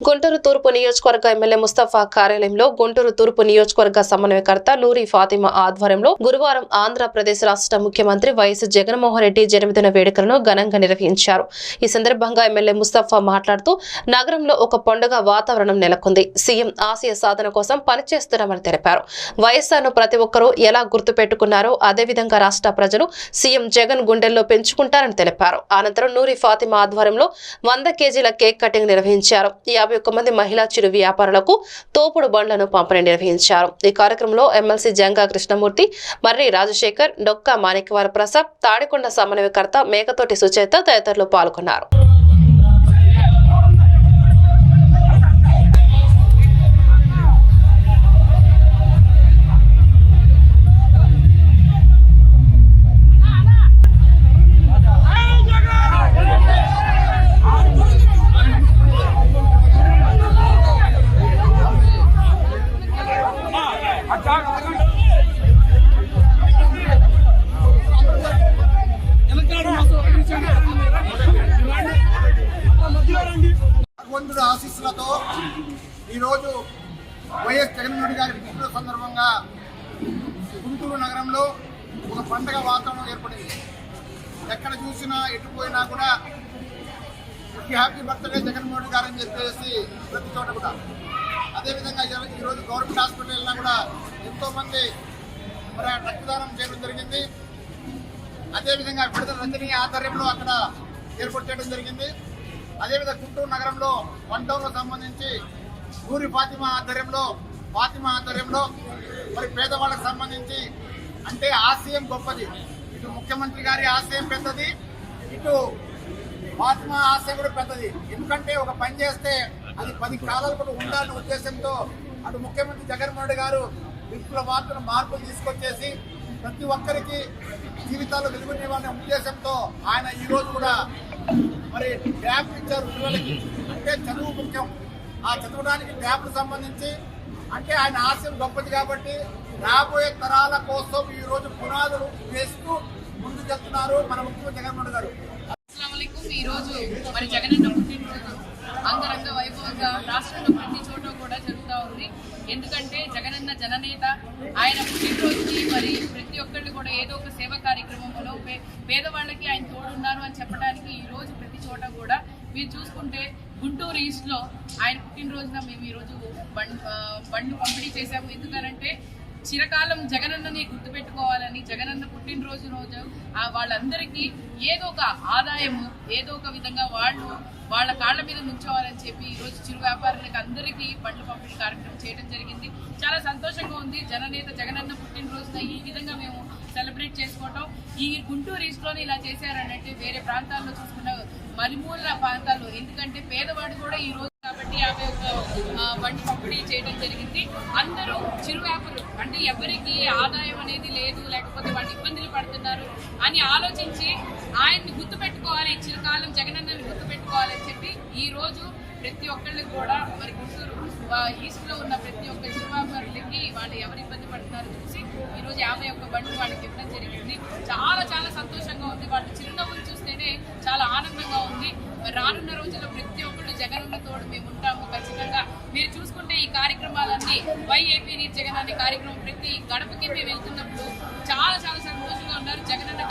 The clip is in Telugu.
గుంటూరు తూర్పు నియోజకవర్గ ఎమ్మెల్యే ముస్తఫా కార్యాలయంలో గుంటూరు తూర్పు నియోజకవర్గ సమన్వయకర్త నూరి ఫాతిమా ఆధ్వర్యంలో గురువారం ఆంధ్రప్రదేశ్ రాష్ట్ర ముఖ్యమంత్రి వైఎస్ జగన్మోహన్ రెడ్డి జన్మదిన వేడుకలను ఘనంగా నిర్వహించారు. ఈ సందర్భంగా ఎమ్మెల్యే ముస్తఫా మాట్లాడుతూ నగరంలో ఒక పండుగ వాతావరణం నెలకొంది. సీఎం ఆశయ సాధన కోసం పనిచేస్తున్నామని తెలిపారు. వైఎస్ఆర్ను ప్రతి ఒక్కరూ ఎలా గుర్తుపెట్టుకున్నారో అదేవిధంగా రాష్ట్ర ప్రజలు సీఎం జగన్ గుండెల్లో పెంచుకుంటారని తెలిపారు. అనంతరం నూరి ఫాతిమా ఆధ్వర్యంలో వంద కేజీల కేక్ కటింగ్ నిర్వహించారు. యాభై ఒక్క మంది మహిళా చిరు వ్యాపారులకు తోపుడు బండ్లను పంపిణీ నిర్వహించారు. ఈ కార్యక్రమంలో ఎమ్మెల్సీ జంగా కృష్ణమూర్తి మర్రి రాజశేఖర్ డొక్కా మాణిక్యవార ప్రసాద్ తాడికొండ సమన్వయకర్త మేకతోటి సుచేత తదితరులు పాల్గొన్నారు. భగవంతుడి ఆశీస్సులతో ఈరోజు వైఎస్ జగన్మోహన్ గారి పుట్టిన సందర్భంగా గుంటూరు నగరంలో ఒక పండగ వాతావరణం ఏర్పడింది. ఎక్కడ చూసినా ఎటు పోయినా కూడా హ్యాపీ బర్త్డే జగన్మోహన్ గారు అని చెప్పేసి ప్రతి చోట కూడా. అదేవిధంగా ఈరోజు గవర్నమెంట్ హాస్పిటల్ వెళ్ళినా కూడా ఎంతోమంది మరి రక్తదానం చేయడం జరిగింది. అదేవిధంగా విడుదల రంజని ఆధ్వర్యంలో అక్కడ ఏర్పాటు చేయడం జరిగింది. అదేవిధంగా గుంటూరు నగరంలో వన్ టౌన్లో సంబంధించి ఊరి ఫాతిమా ఆధ్వర్యంలో ఫాతిమా ఆధ్వర్యంలో మరి పేదవాళ్ళకి సంబంధించి అంటే ఆశయం గొప్పది. ఇటు ముఖ్యమంత్రి గారి ఆశయం పెద్దది ఇటు ఫాతిమా ఆశయం కూడా పెద్దది. ఎందుకంటే ఒక పని చేస్తే అది పది కాలాలు కూడా ఉండాలనే ఉద్దేశంతో అటు ముఖ్యమంత్రి జగన్మోహన్ రెడ్డి గారు విప్లవాత్మక మార్పులు తీసుకొచ్చేసి ప్రతి ఒక్కరికి జీవితాల్లో వెలుగునివ్వాలనే ఉద్దేశంతో ఆయన ఈ రోజు కూడా మరి ట్యాబ్ ఇచ్చారు పిల్లలకి. అంటే చదువు ముఖ్యం. ఆ చదవడానికి ట్యాబ్కు సంబంధించి అంటే ఆయన ఆశయం గొప్పది కాబట్టి రాబోయే తరాల కోసం ఈ రోజు పునాదులు వేస్తూ ముందుకెళ్తున్నారు మన ముఖ్యమంత్రి జగన్మోహన్ గారు. ఈ రోజు మరి జగనన్న పుట్టినరోజు. అంగరంగ వైభవంగా రాష్ట్రంలో ప్రతి చోట కూడా జరుగుతూ ఉంది. ఎందుకంటే జగనన్న జననేత ఆయన పుట్టినరోజుకి మరి ప్రతి ఒక్కళ్ళు కూడా ఏదో ఒక సేవ కార్యక్రమంలో పేదవాళ్ళకి ఆయన తోడున్నారు అని చెప్పడానికి ఈ రోజు ప్రతి చోట కూడా మీరు చూసుకుంటే గుంటూరు ఈస్ట్లో ఆయన పుట్టినరోజున మేము ఈరోజు బండ్ బండ్ పంపిణీ చేశాము. ఎందుకనంటే చిరకాలం జగనన్నని గుర్తుపెట్టుకోవాలని జగనన్న పుట్టినరోజు రోజు ఆ వాళ్ళందరికీ ఏదో ఒక ఆదాయము ఏదో ఒక విధంగా వాళ్ళు వాళ్ళ కాళ్ళ మీద నుంచోవాలని చెప్పి ఈ రోజు చిరు వ్యాపారులకు అందరికీ బండ్లు పంపిణీ కార్యక్రమం చేయడం జరిగింది. చాలా సంతోషంగా ఉంది. జననేత జగనన్న పుట్టినరోజున ఈ విధంగా మేము సెలబ్రేట్ చేసుకోవటం. ఈ గుంటూరు ఈస్ట్లోనే ఇలా చేశారనంటే వేరే ప్రాంతాల్లో చూసుకున్న మరిమూల ప్రాంతాల్లో. ఎందుకంటే పేదవాడు కూడా ఈ రోజు యాభై ఒక్క బండి పంపిణీ చేయడం జరిగింది. అందరూ చిరు వ్యాపారులు అంటే ఎవరికి ఆదాయం అనేది లేదు లేకపోతే వాళ్ళు ఇబ్బందులు పడుతున్నారు అని ఆలోచించి ఆయన్ని గుర్తుపెట్టుకోవాలి చిరకాలం జగనన్నని గుర్తుపెట్టుకోవాలని చెప్పి ఈ రోజు ప్రతి ఒక్కళ్ళకి కూడా మరి గుంటూరు ఆ, ఈస్ట్లో ఉన్న ప్రతి ఒక్క చిరువాపరులకి వాళ్ళు ఎవరు ఇబ్బంది పడుతున్నారో చూసి ఈ రోజు యాభై ఒక్క బండ్లు వాళ్ళకి ఇవ్వడం జరిగింది. చాలా చాలా సంతోషంగా చూసుకుంటే ఈ కార్యక్రమాలన్నీ వైఏపీ నీ జగన్ అనే కార్యక్రమం ప్రతి గడపకి మేము వెళ్తున్నప్పుడు చాలా చాలా సంతోషంగా ఉన్నారు. జగన్ అన్న